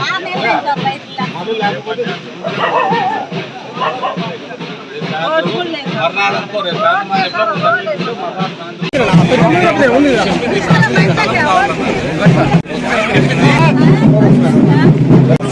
¡Ah, me lo he ¡Ah,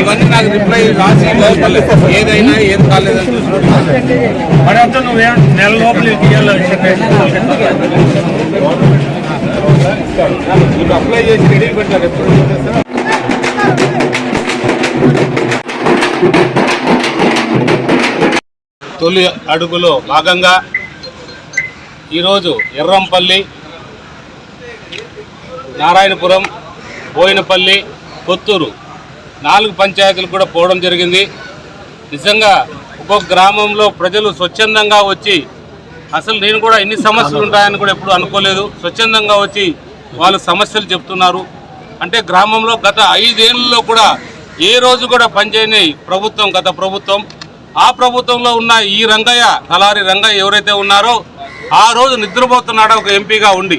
ఇవన్నీ నాకు reply రాసి లోపల. ఏదైనా ఏం కాలేదని మరంతా నువ్వేం నెల లోపల ఇప్పుడు అప్లై చేసి రెడీ పెట్టారు ఎప్పుడు? తొలి అడుగులో భాగంగా ఈరోజు ఎర్రంపల్లి నారాయణపురం బోయినపల్లి కొత్తూరు నాలుగు పంచాయతీలు కూడా పోవడం జరిగింది. నిజంగా ఒక్కొక్క గ్రామంలో ప్రజలు స్వచ్ఛందంగా వచ్చి అసలు నేను కూడా ఎన్ని సమస్యలు ఉంటాయని కూడా ఎప్పుడు అనుకోలేదు. స్వచ్ఛందంగా వచ్చి వాళ్ళు సమస్యలు చెప్తున్నారు. అంటే గ్రామంలో గత ఐదేళ్ళలో కూడా ఏ రోజు కూడా పనిచేయని ప్రభుత్వం గత ప్రభుత్వం. ఆ ప్రభుత్వంలో ఉన్న ఈ రంగయ్య కలారి రంగయ్య ఎవరైతే ఉన్నారో ఆ రోజు నిద్రపోతున్నాడో ఒక ఎంపీగా ఉండి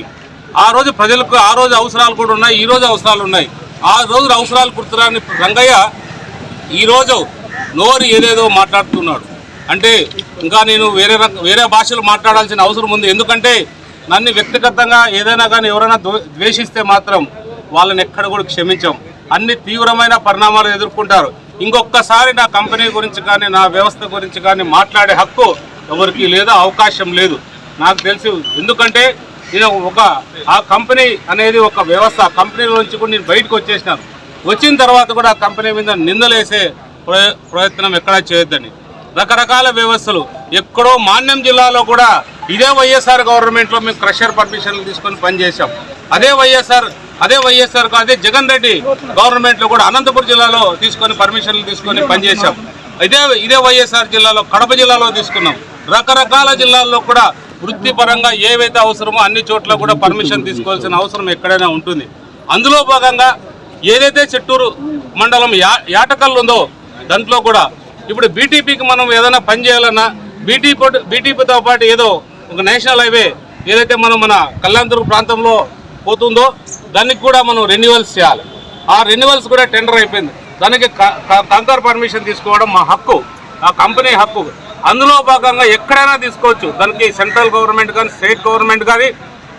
ఆ రోజు ప్రజలకు ఆ రోజు అవసరాలు కూడా ఉన్నాయి ఈ రోజు అవసరాలు ఉన్నాయి. ఆ రోజు అవసరాలు గుర్తురాని రంగయ్య ఈరోజు నోరు ఏదేదో మాట్లాడుతున్నాడు. అంటే ఇంకా నేను వేరే వేరే భాషలు మాట్లాడాల్సిన అవసరం ఉంది. ఎందుకంటే నన్ను వ్యక్తిగతంగా ఏదైనా కానీ ఎవరైనా ద్వేషిస్తే మాత్రం వాళ్ళని ఎక్కడ కూడా క్షమించాం. అన్ని తీవ్రమైన పరిణామాలు ఎదుర్కొంటారు. ఇంకొకసారి నా కంపెనీ గురించి కానీ నా వ్యవస్థ గురించి కానీ మాట్లాడే హక్కు ఎవరికి లేదా అవకాశం లేదు. నాకు తెలిసి. ఎందుకంటే నేను ఒక ఆ కంపెనీ అనేది ఒక వ్యవస్థ. కంపెనీలో కంపెనీ నుంచి కూడా నేను బయటకు వచ్చేసినాను. వచ్చిన తర్వాత కూడా ఆ కంపెనీ మీద నిందలేసే ప్రయ- ప్రయత్నం ఎక్కడా చేయొద్దని. రకరకాల వ్యవస్థలు. ఎక్కడో మాన్యం జిల్లాలో కూడా ఇదే వైఎస్ఆర్ గవర్నమెంట్లో మేము క్రషర్ పర్మిషన్లు తీసుకొని పనిచేసాం అదే వైఎస్ఆర్ అదే వైఎస్ఆర్ అదే జగన్ రెడ్డి గవర్నమెంట్లో కూడా అనంతపురం జిల్లాలో తీసుకొని పర్మిషన్లు తీసుకొని పనిచేసాం ఇదే ఇదే వైఎస్ఆర్ జిల్లాలో కడప జిల్లాలో తీసుకున్నాం. రకరకాల జిల్లాల్లో కూడా వృత్తిపరంగా ఏవైతే అవసరమో అన్ని చోట్ల కూడా పర్మిషన్ తీసుకోవాల్సిన అవసరం ఎక్కడైనా ఉంటుంది. అందులో భాగంగా ఏదైతే చిట్టూరు మండలం యా యాటకల్లు ఉందో దాంట్లో కూడా ఇప్పుడు బీటీపీకి మనం ఏదైనా పని చేయాలన్నా బీటీపీ బీటీపీతో పాటు ఏదో ఒక నేషనల్ హైవే ఏదైతే మనం మన కళ్యాణదుర్గ ప్రాంతంలో పోతుందో దానికి కూడా మనం రెన్యువల్స్ చేయాలి. ఆ రెన్యువల్స్ కూడా టెండర్ అయిపోయింది. దానికి కంకర్ పర్మిషన్ తీసుకోవడం మా హక్కు ఆ కంపెనీ హక్కు. అందులో భాగంగా ఎక్కడైనా తీసుకోవచ్చు. దానికి సెంట్రల్ గవర్నమెంట్ కానీ స్టేట్ గవర్నమెంట్ కానీ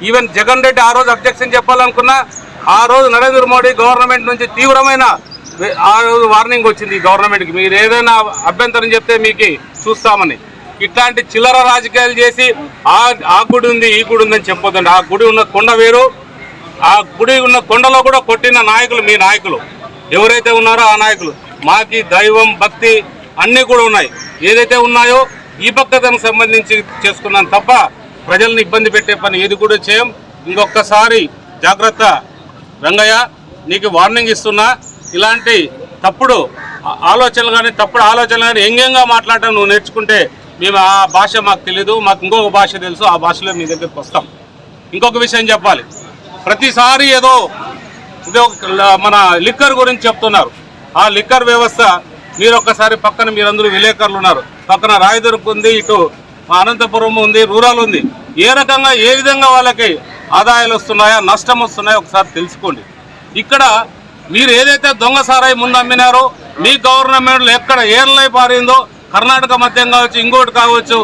ఈవెన్ జగన్ రెడ్డి ఆ రోజు అబ్జెక్షన్ చెప్పాలనుకున్నా ఆ రోజు నరేంద్ర మోడీ గవర్నమెంట్ నుంచి తీవ్రమైన ఆ రోజు వార్నింగ్ వచ్చింది ఈ గవర్నమెంట్కి. మీరు ఏదైనా అభ్యంతరం చెప్తే మీకు చూస్తామని. ఇట్లాంటి చిల్లర రాజకీయాలు చేసి ఆ ఆ గుడి ఉంది ఈ గుడి ఉందని చెప్పొద్దండి. ఆ గుడి ఉన్న కొండ వేరు. ఆ గుడి ఉన్న కొండలో కూడా కొట్టిన నాయకులు మీ నాయకులు. ఎవరైతే ఉన్నారో ఆ నాయకులు. మాకి దైవం భక్తి అన్నీ కూడా ఉన్నాయి. ఏదైతే ఉన్నాయో ఈ పక్కతకు సంబంధించి చేసుకున్నాం తప్ప ప్రజల్ని ఇబ్బంది పెట్టే పని ఏది కూడా చేయం. ఇంకొకసారి జాగ్రత్త. రంగయ్య నీకు వార్నింగ్ ఇస్తున్నా. ఇలాంటి తప్పుడు ఆ- ఆలోచనలు కానీ తప్పుడు ఆలోచనలు కానీ ఎంగంగా మాట్లాడటం నువ్వు నేర్చుకుంటే మేము ఆ భాష మాకు తెలీదు మాకు ఇంకొక భాష తెలుసు ఆ భాషలో మీ దగ్గరికి వస్తాం. ఇంకొక విషయం చెప్పాలి. ప్రతిసారి ఏదో ఇది ఒక మన లిక్కర్ గురించి చెప్తున్నారు. ఆ లిక్కర్ వ్యవస్థ మీరు ఒక్కసారి పక్కన మీరందరూ విలేకరులు ఉన్నారు. పక్కన రాయదుర్గ్ ఉంది ఇటు అనంతపురం ఉంది రూరల్ ఉంది. ఏ రకంగా ఏ విధంగా వాళ్ళకి ఆదాయాలు వస్తున్నాయా నష్టం వస్తున్నాయో ఒకసారి తెలుసుకోండి. ఇక్కడ మీరు ఏదైతే దొంగ సారాయి ముందు అమ్మినారో మీ గవర్నమెంట్లో ఎక్కడ ఏర్లై పారిందో కర్ణాటక మద్యం కావచ్చు ఇంకోటి కావచ్చు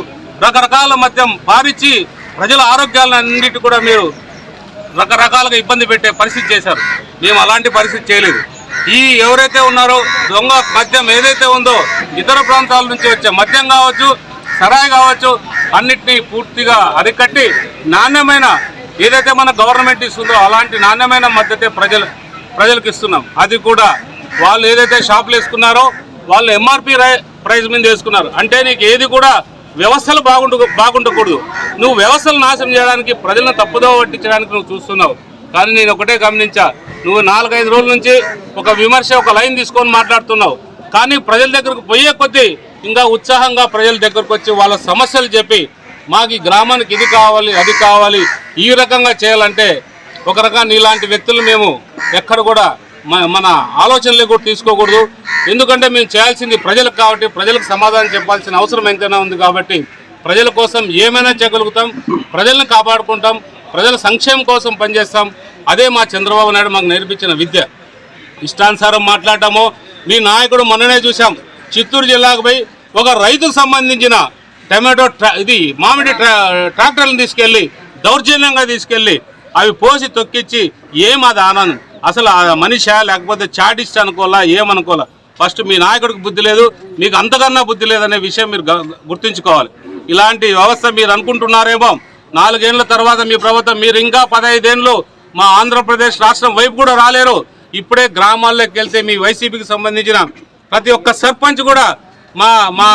రకరకాల మద్యం పారించి ప్రజల ఆరోగ్యాలన్నిటి కూడా మీరు రకరకాలుగా ఇబ్బంది పెట్టే పరిస్థితి చేశారు. మేము అలాంటి పరిస్థితి చేయలేదు. ఈ ఎవరైతే ఉన్నారో దొంగ మద్యం ఏదైతే ఉందో ఇతర ప్రాంతాల నుంచి వచ్చే మద్యం కావచ్చు సరాయి కావచ్చు అన్నిటినీ పూర్తిగా అరికట్టి నాణ్యమైన ఏదైతే మన గవర్నమెంట్ ఇస్తుందో అలాంటి నాణ్యమైన మద్దతే ప్రజలు ప్రజలకు ఇస్తున్నాం. అది కూడా వాళ్ళు ఏదైతే షాపులు వేసుకున్నారో వాళ్ళు ఎంఆర్పి ప్రైస్ మీద వేసుకున్నారు. అంటే నీకు ఏది కూడా వ్యవస్థలు బాగుండు బాగుండకూడదు. నువ్వు వ్యవస్థలు నాశనం చేయడానికి ప్రజలను తప్పుదో పట్టించడానికి నువ్వు చూస్తున్నావు. కానీ నేను ఒకటే గమనించా. నువ్వు నాలుగైదు రోజుల నుంచి ఒక విమర్శ ఒక లైన్ తీసుకొని మాట్లాడుతున్నావు. కానీ ప్రజల దగ్గరకు పోయే కొద్దీ ఇంకా ఉత్సాహంగా ప్రజల దగ్గరకు వచ్చి వాళ్ళ సమస్యలు చెప్పి మాకు ఈ గ్రామానికి ఇది కావాలి అది కావాలి ఈ రకంగా చేయాలంటే ఒక రకంగా ఇలాంటి వ్యక్తులు మేము ఎక్కడ కూడా మ- మన ఆలోచనలు కూడా తీసుకోకూడదు. ఎందుకంటే మేము చేయాల్సింది ప్రజలకు కాబట్టి ప్రజలకు సమాధానం చెప్పాల్సిన అవసరం ఎంతైనా ఉంది కాబట్టి ప్రజల కోసం ఏమైనా చేయగలుగుతాం ప్రజలను కాపాడుకుంటాం ప్రజల సంక్షేమం కోసం పనిచేస్తాం. అదే మా చంద్రబాబు నాయుడు మాకు నేర్పించిన విద్య. ఇష్టానుసారం మాట్లాడటము మీ నాయకుడు మొన్ననే చూసాం చిత్తూరు జిల్లాకు పోయి ఒక రైతుకు సంబంధించిన టమాటో ట్రా- ఇది మామిడి ట్రా ట్రాక్టర్లను తీసుకెళ్ళి దౌర్జన్యంగా తీసుకెళ్ళి అవి పోసి తొక్కిచ్చి ఏం అది ఆనందం అసలు ఆ మనిషా? లేకపోతే చాటిస్ట్ అనుకోవాలా? ఏమనుకోవాలా? ఫస్ట్ మీ నాయకుడికి బుద్ధి లేదు. మీకు అంతకన్నా బుద్ధి లేదనే విషయం మీరు గుర్తుంచుకోవాలి. ఇలాంటి వ్యవస్థ మీరు అనుకుంటున్నారేమో. నాలుగేళ్ళ తర్వాత మీ ప్రభుత్వం మీరు ఇంకా పదహైదేళ్ళు మా ఆంధ్రప్రదేశ్ రాష్ట్రం వైపు కూడా రాలేరు. ఇప్పుడే గ్రామాల్లోకి వెళ్తే మీ వైసీపీకి సంబంధించిన ప్రతి ఒక్క సర్పంచ్ కూడా మా మా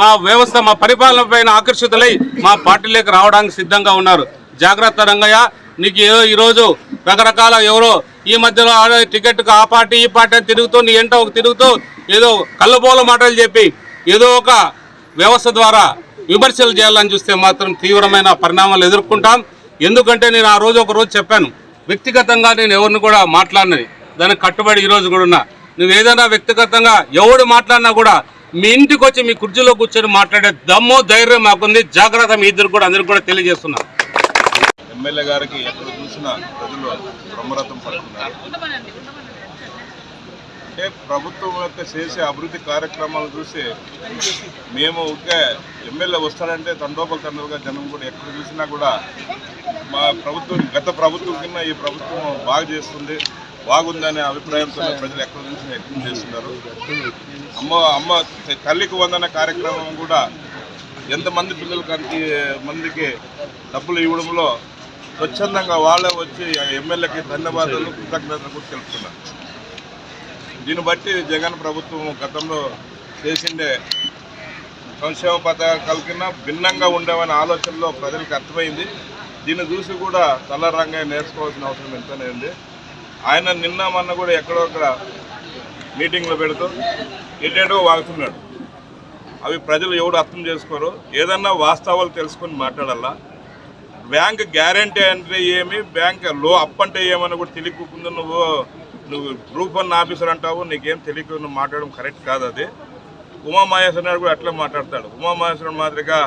మా వ్యవస్థ మా పరిపాలన పైన ఆకర్షితులై మా పార్టీలోకి రావడానికి సిద్ధంగా ఉన్నారు. జాగ్రత్త రంగయ్య నీకు ఏదో ఈరోజు రకరకాల ఎవరో ఈ మధ్యలో టికెట్కు ఆ పార్టీ ఈ పార్టీ అని తిరుగుతూ నీ ఎంట ఒక తిరుగుతూ ఏదో కళ్ళబోల మాటలు చెప్పి ఏదో ఒక వ్యవస్థ ద్వారా విమర్శలు చేయాలని చూస్తే మాత్రం తీవ్రమైన పరిణామాలు ఎదుర్కొంటాం. ఎందుకంటే నేను ఆ రోజు ఒక రోజు చెప్పాను. వ్యక్తిగతంగా నేను ఎవరిని కూడా మాట్లాడినది దానికి కట్టుబడి ఈరోజు కూడా ఉన్నా. నువ్వు ఏదైనా వ్యక్తిగతంగా ఎవడు మాట్లాడినా కూడా మీ ఇంటికి వచ్చి మీ కుర్చీలో కూర్చొని మాట్లాడే దమ్ము ధైర్యం మాకుంది. జాగ్రత్త మీ ఇద్దరు కూడా అందరికి కూడా తెలియజేస్తున్నా. ఎమ్మెల్యే గారికి ఎక్కడ చూసినా ప్రజలు బ్రహ్మరథం పడుతున్నారు అంటే ప్రభుత్వం యొక్క చేసే అభివృద్ధి కార్యక్రమాలు చూసి మేము ఒకే ఎమ్మెల్యే వస్తాడంటే తండోపల తండ్రులుగా జనం కూడా ఎక్కడ చూసినా కూడా మా ప్రభుత్వం గత ప్రభుత్వం కింద ఈ ప్రభుత్వం బాగా చేస్తుంది బాగుందనే అభిప్రాయంతో ప్రజలు ఎక్కడ చూసినా వ్యక్తం చేస్తున్నారు. అమ్మ అమ్మ తల్లికి వందన కార్యక్రమం కూడా ఎంతమంది పిల్లలకి మందికి డబ్బులు ఇవ్వడంలో స్వచ్ఛందంగా వాళ్ళే వచ్చి ఎమ్మెల్యేకి ధన్యవాదాలు కృతజ్ఞతలు కూడా తెలుపుతున్నారు. దీన్ని బట్టి జగన్ ప్రభుత్వం గతంలో చేసిండే సంక్షేమ పథకాల కింద భిన్నంగా ఉండేవనే ఆలోచనలో ప్రజలకు అర్థమైంది. దీన్ని చూసి కూడా తలరంగా నేర్చుకోవాల్సిన అవసరం ఎంతనే ఉంది. ఆయన నిన్న మొన్న కూడా ఎక్కడో అక్కడ మీటింగ్లో పెడుతూ ఎటేటో వాగుతున్నాడు. అవి ప్రజలు ఎవడు అర్థం చేసుకోరు. ఏదన్నా వాస్తవాలు తెలుసుకొని మాట్లాడాలా? బ్యాంక్ గ్యారంటీ అంటే ఏమి? బ్యాంక్లో అప్ అంటే ఏమని కూడా తెలియకుండా నువ్వు నువ్వు గ్రూప్ వన్ ఆఫీసర్ అంటావు నీకేం తెలియకుండా నువ్వు మాట్లాడడం కరెక్ట్ కాదు అది. ఉమామహేశ్వర నాయుడు కూడా అట్లా మాట్లాడతాడు. ఉమామహేశ్వర మాదిరిగా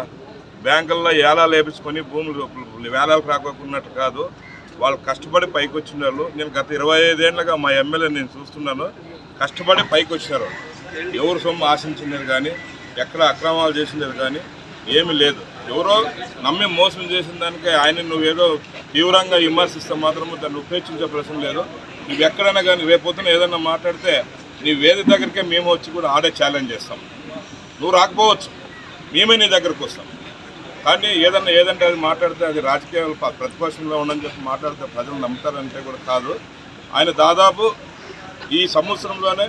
బ్యాంకుల్లో ఏలాలు వేపించుకొని భూములు వేలాలకు రాకోకున్నట్టు కాదు. వాళ్ళు కష్టపడి పైకి వచ్చిన వాళ్ళు. నేను గత ఇరవై ఐదేళ్ళుగా మా ఎమ్మెల్యే నేను చూస్తున్నాను. కష్టపడి పైకి వచ్చినారు ఎవరు సొమ్ము ఆశించినది కానీ ఎక్కడ అక్రమాలు చేసినది కానీ ఏమీ లేదు. ఎవరో నమ్మి మోసం చేసిన దానికి ఆయన నువ్వేదో తీవ్రంగా విమర్శిస్తే మాత్రము దాన్ని ఉపేక్షించే ప్రశ్న లేదు. నువ్వు ఎక్కడైనా కానీ రేపొద్దున ఏదైనా మాట్లాడితే నీ వేది దగ్గరికే మేము వచ్చి కూడా ఆడే ఛాలెంజ్ చేస్తాం. నువ్వు రాకపోవచ్చు. మేమే నీ దగ్గరకు వస్తాం. కానీ ఏదన్నా ఏదంటే అది మాట్లాడితే అది రాజకీయాలు ప్రతిపక్షంలో ఉండని చెప్పి మాట్లాడితే ప్రజలు నమ్ముతారంటే కూడా కాదు. ఆయన దాదాపు ఈ సంవత్సరంలోనే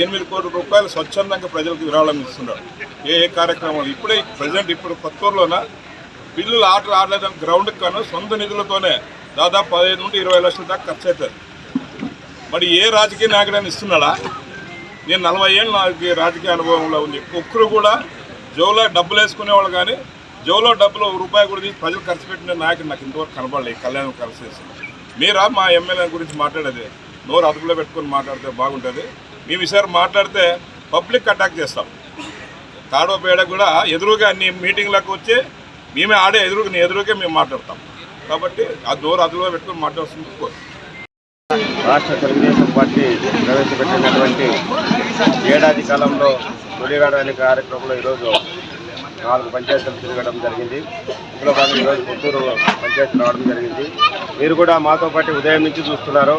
ఎనిమిది కోట్ల రూపాయలు స్వచ్ఛందంగా ప్రజలకు విరాళం ఇస్తున్నారు. ఏ ఏ కార్యక్రమాలు? ఇప్పుడే ప్రజెంట్ ఇప్పుడు కొత్తూరులోన? పిల్లలు ఆటలు ఆడలేదని గ్రౌండ్కి కాను సొంత నిధులతోనే దాదాపు పదిహేను నుండి ఇరవై లక్షల దాకా ఖర్చు అవుతుంది మరి ఏ రాజకీయ నాయకుడైనా ఇస్తున్నాడా? నేను నలభై ఏళ్ళు నాకు ఈ రాజకీయ అనుభవంలో ఉంది. ఒక్కరు కూడా జోలో డబ్బులు వేసుకునేవాళ్ళు కానీ జోలో డబ్బులు ఒక రూపాయి కూడా తీసి ప్రజలు ఖర్చు పెట్టిన నాయకుడు నాకు ఇంతవరకు కనపడలేదు కళ్యాణం కలిసి మీరా మా ఎమ్మెల్యే గురించి మాట్లాడేది? నోరు అదుపులో పెట్టుకొని మాట్లాడితే బాగుంటుంది. ఈ విషయాలు మాట్లాడితే పబ్లిక్ అటాక్ చేస్తాం. తాడో పేడ కూడా ఎదురుగా అన్ని మీటింగ్లకు వచ్చి మేమే ఆడే ఎదురుగా నీ ఎదురుగా మేము మాట్లాడతాం. కాబట్టి ఆ దూరం అదులో పెట్టుకొని మాట్లాడుతుంది రాష్ట్ర తెలుగుదేశం పార్టీ ప్రవేశపెట్టినటువంటి ఏడాది కాలంలో తొలిగాడు అనే కార్యక్రమంలో ఈరోజు నాలుగు పంచాయతీలు తిరగడం జరిగింది. ఇందులో భాగంగా ఈరోజు పుత్తూరు పంచాయతీ రావడం జరిగింది. మీరు కూడా మాతో పాటు ఉదయం నుంచి చూస్తున్నారు.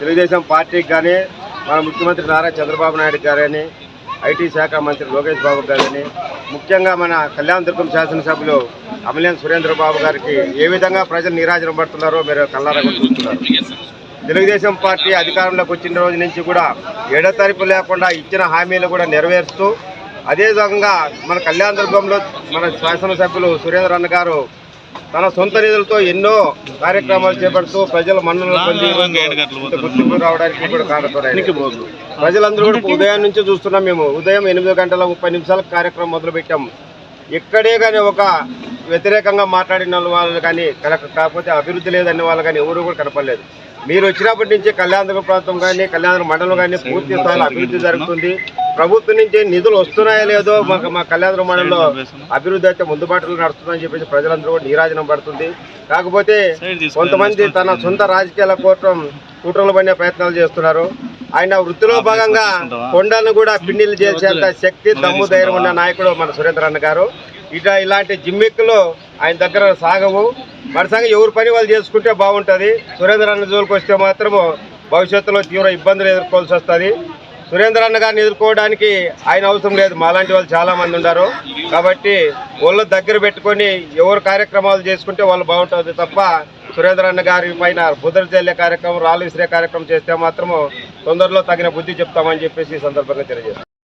తెలుగుదేశం పార్టీకి కానీ మన ముఖ్యమంత్రి నారా చంద్రబాబు నాయుడు గారని ఐటీ శాఖ మంత్రి లోకేష్ బాబు గారని ముఖ్యంగా మన కళ్యాణ దుర్గం శాసనసభ్యులు అమలేన్ సురేంద్రబాబు గారికి ఏ విధంగా ప్రజలు నీరాజనం పడుతున్నారో మీరు కళ్ళారా చూస్తున్నారు. తెలుగుదేశం పార్టీ అధికారంలోకి వచ్చిన రోజు నుంచి కూడా ఎడతరిపు లేకుండా ఇచ్చిన హామీలు కూడా నెరవేరుస్తూ అదే విధంగా మన కళ్యాణ దుర్గంలో మన శాసనసభ్యులు సురేంద్ర అన్న గారు తన సొంత నిధులతో ఎన్నో కార్యక్రమాలు చేపడుతూ ప్రజల మన్ననలు పొంది ఇంత గుర్తింపు రావడానికి కూడా ప్రజలందరూ కూడా ఉదయం నుంచి చూస్తున్నాం మేము ఉదయం ఎనిమిది గంటల ముప్పై నిమిషాలకు కార్యక్రమం మొదలుపెట్టాం ఎక్కడే కానీ ఒక వ్యతిరేకంగా మాట్లాడిన వాళ్ళు కానీ కనుక కాకపోతే అభివృద్ధి లేదనే వాళ్ళు కానీ ఎవరు కూడా కనపడలేదు. మీరు వచ్చినప్పటి నుంచి కళ్యాణదుర్గ ప్రాంతం కానీ కళ్యాణ మండలం కానీ పూర్తి స్థాయిలో అభివృద్ధి జరుగుతుంది. ప్రభుత్వం నుంచి నిధులు వస్తున్నాయో లేదో మాకు మా కళ్యాణ మండలంలో అభివృద్ధి అయితే ముందు బాటలు నడుస్తుందని చెప్పేసి ప్రజలందరూ కూడా నీరాజనం పడుతుంది. కాకపోతే కొంతమంది తన సొంత రాజకీయాల కోసం కుట్రలు పడిన ప్రయత్నాలు చేస్తున్నారు. ఆయన వృత్తిలో భాగంగా కొండను కూడా పిన్నిలు చేసేంత శక్తి దమ్ము ధైర్యం ఉన్న నాయకుడు మన సురేంద్ర అన్న గారు. ఇట ఇలాంటి జిమ్మిక్కులు ఆయన దగ్గర సాగవు. మన సంగతి ఎవరి పని వాళ్ళు చేసుకుంటే బాగుంటుంది. సురేంద్ర అన్న జోలికి వస్తే మాత్రము భవిష్యత్తులో తీవ్ర ఇబ్బందులు ఎదుర్కోవాల్సి వస్తుంది. సురేంద్ర అన్న గారిని ఎదుర్కోవడానికి ఆయన అవసరం లేదు. మాలాంటి వాళ్ళు చాలా మంది ఉన్నారు కాబట్టి వాళ్ళు దగ్గర పెట్టుకొని ఎవరు కార్యక్రమాలు చేసుకుంటే వాళ్ళు బాగుంటుంది తప్ప సురేంద్ర అన్న గారి పైన బుద్ధి చల్లే కార్యక్రమం రాళ్ళు విసిరే కార్యక్రమం చేస్తే మాత్రము తొందరలో తగిన బుద్ధి చెప్తామని చెప్పేసి ఈ సందర్భంగా తెలియజేస్తాం